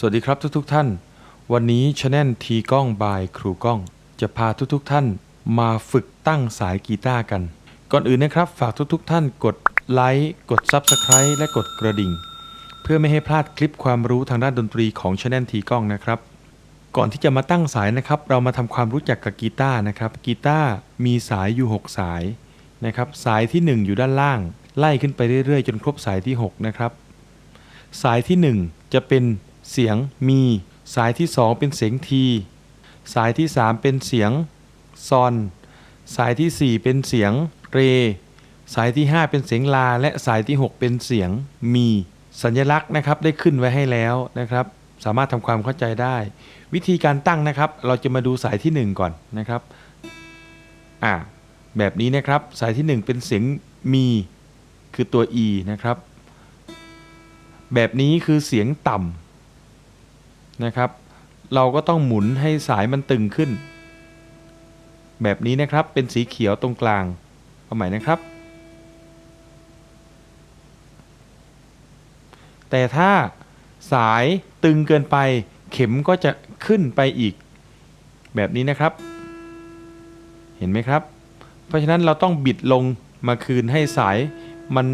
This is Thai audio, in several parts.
สวัสดีครับทุกๆทท่าน วันนี้ช anel ทีกล้องบายครูกล้อง จะพาทุกๆทท่านมาฝึกตั้งสายกีตาร์กัน ก่อนอื่นนะครับ ฝากทุกๆทท่านกดไลค์กด Subscribe และกดกระดิ่ง เพื่อไม่ให้พลาดคลิปความรู้ทางด้านดนตรีของช anel ทีกล้องนะครับ ก่อนที่จะมาตั้งสายนะครับ เรามาทำความรู้จักกับกีตาร์นะครับกีตาร์มีสายอยู่ 6 สายนะครับสายที่ 1 อยู่ด้านล่าง ไล่ขึ้นไปเรื่อยๆ จนครบสายที่ 6 นะครับ สายที่ 1 จะเป็น เสียงมี สายที่2เป็นเสียงที สายที่3เป็นเสียงซอน สายที่สี่เป็นเสียงเร สายที่5เป็นเสียงลา และสายที่6เป็นเสียงมี สัญลักษณ์นะครับได้ขึ้นไว้ให้แล้วนะครับ สามารถทำความเข้าใจได้ วิธีการตั้งนะครับ เราจะมาดูสายที่1ก่อนนะครับอ่าแบบนี้นะครับสายที่ 1 เป็นเสียงมีคือตัว e นะครับ แบบนี้คือเสียงต่ำ นะครับ เราก็ต้องหมุนให้สายมันตึงขึ้น แบบนี้นะครับเป็นสีเขียวตรงกลางเอาใหม่นะครับ แต่ถ้าสายตึงเกินไป เข็มก็จะขึ้นไปอีก แบบนี้นะครับ เห็นไหมครับ เพราะฉะนั้นเราต้องบิดลงมาคืนให้สายมัน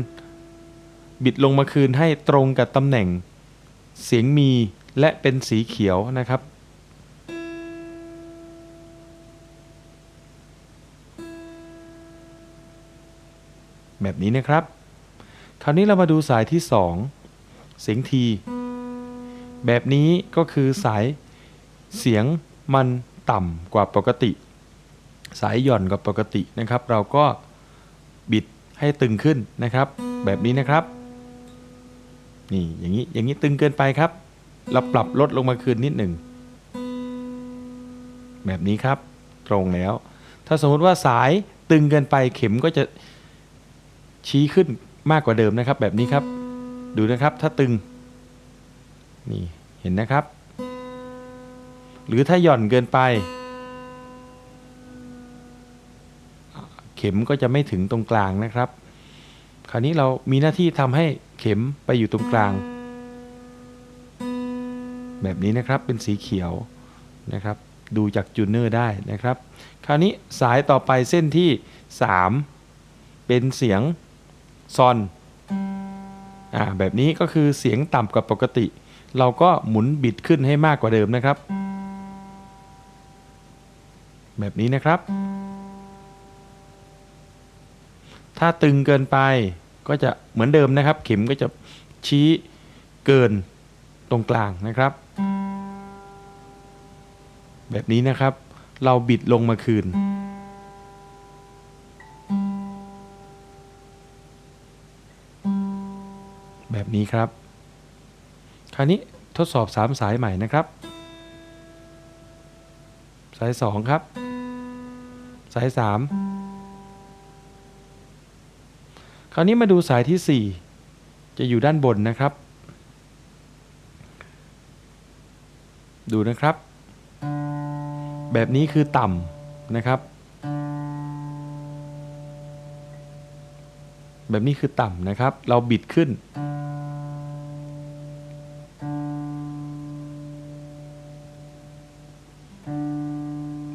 บิดลงมาคืนให้ตรงกับตำแหน่ง เสียงมี และเป็นสีเขียวนะครับ แบบนี้นะครับ คราวนี้เรามาดูสายที่ 2 เสียงที แบบนี้ก็คือสายเสียงมันต่ำกว่าปกติ สายหย่อนกว่าปกตินะครับ เราก็บิดให้ตึงขึ้นนะครับ แบบนี้นะครับ นี่อย่างนี้อย่างนี้ตึงเกินไปครับ เราปรับลดลงมาคืนนิดหนึ่ง แบบนี้ครับ ตรงแล้ว ถ้าสมมติว่าสายตึงเกินไปเข็มก็จะชี้ขึ้นมากกว่าเดิมนะครับ แบบนี้ครับ ดูนะครับถ้าตึง นี่เห็นนะครับ หรือถ้าหย่อนเกินไป เข็มก็จะไม่ถึงตรงกลางนะครับ คราวนี้เรามีหน้าที่ทำให้เข็มไปอยู่ตรงกลาง แบบนี้นะครับเป็นสีเขียวนะครับดูจากจูเนอร์ได้นะครับ คราวนี้สายต่อไปเส้นที่ 3 เป็นเสียงซอนอ่าแบบนี้ก็คือเสียงต่ำกว่าปกติ เราก็หมุนบิดขึ้นให้มากกว่าเดิมนะครับ แบบนี้นะครับ ถ้าตึงเกินไปก็จะเหมือนเดิมนะครับ เข็มก็จะชี้เกินตรงกลางนะครับ แบบนี้นะครับ เราบิดลงมาคืน แบบนี้ครับ คราวนี้ทดสอบ3สายใหม่นะครับ สาย2ครับ สาย3คราวนี้มาดูสายที่4จะอยู่ด้านบนนะครับ ดูนะครับ แบบนี้คือต่ำนะครับ แบบนี้คือต่ำนะครับ เราบิดขึ้น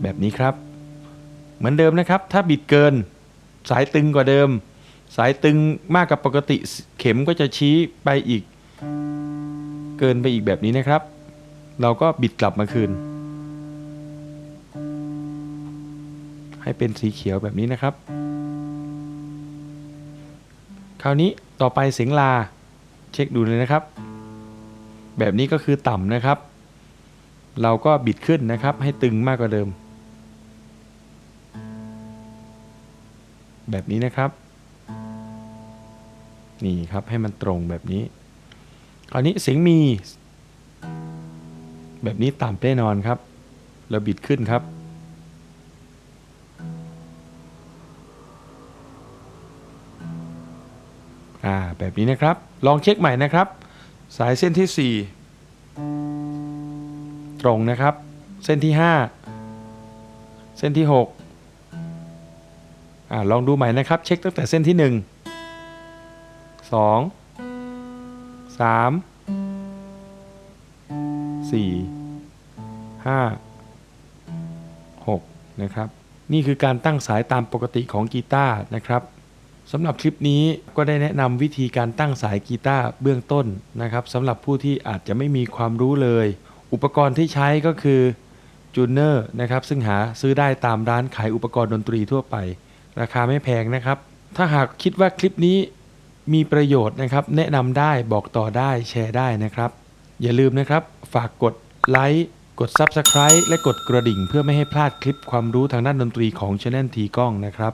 แบบนี้ครับ เหมือนเดิมนะครับ ถ้าบิดเกินสายตึงกว่าเดิม สายตึงมากกว่าปกติเข็มก็จะชี้ไปอีก เกินไปอีกแบบนี้นะครับ เราก็บิดกลับมาคืน ให้เป็นสีเขียวแบบนี้นะครับ คราวนี้ต่อไปเสียงลาเช็คดูเลยนะครับ แบบนี้ก็คือต่ำนะครับ เราก็บิดขึ้นนะครับ ให้ตึงมากกว่าเดิม แบบนี้นะครับ นี่ครับให้มันตรงแบบนี้ คราวนี้เสียงมี แบบนี้ต่ำแน่นอนครับ เราบิดขึ้นครับ อ่าแบบนี้นะครับ ลองเช็คใหม่นะครับ สายเส้นที่ 4 ตรงนะครับ เส้นที่ 5 เส้นที่ 6อ่าลองดูใหม่นะครับ เช็คตั้งแต่เส้นที่ 1 2 3 4 5 6 นะครับ นี่คือการตั้งสายตามปกติของกีตาร์นะครับ สำหรับคลิปนี้ก็ได้แนะนำวิธีการตั้งสายกีตาร์เบื้องต้นนะครับสำหรับผู้ที่อาจจะไม่มีความรู้เลย อุปกรณ์ที่ใช้ก็คือจูเนอร์นะครับซึ่งหาซื้อได้ตามร้านขายอุปกรณ์ดนตรีทั่วไป ราคาไม่แพงนะครับ ถ้าหากคิดว่าคลิปนี้มีประโยชน์นะครับ แนะนำได้บอกต่อได้แชร์ได้นะครับ อย่าลืมนะครับ ฝากกดไลค์กด Subscribe และกดกระดิ่งเพื่อไม่ให้พลาดคลิปความรู้ทางด้านดนตรีของ Channel ทีก้องนะครับ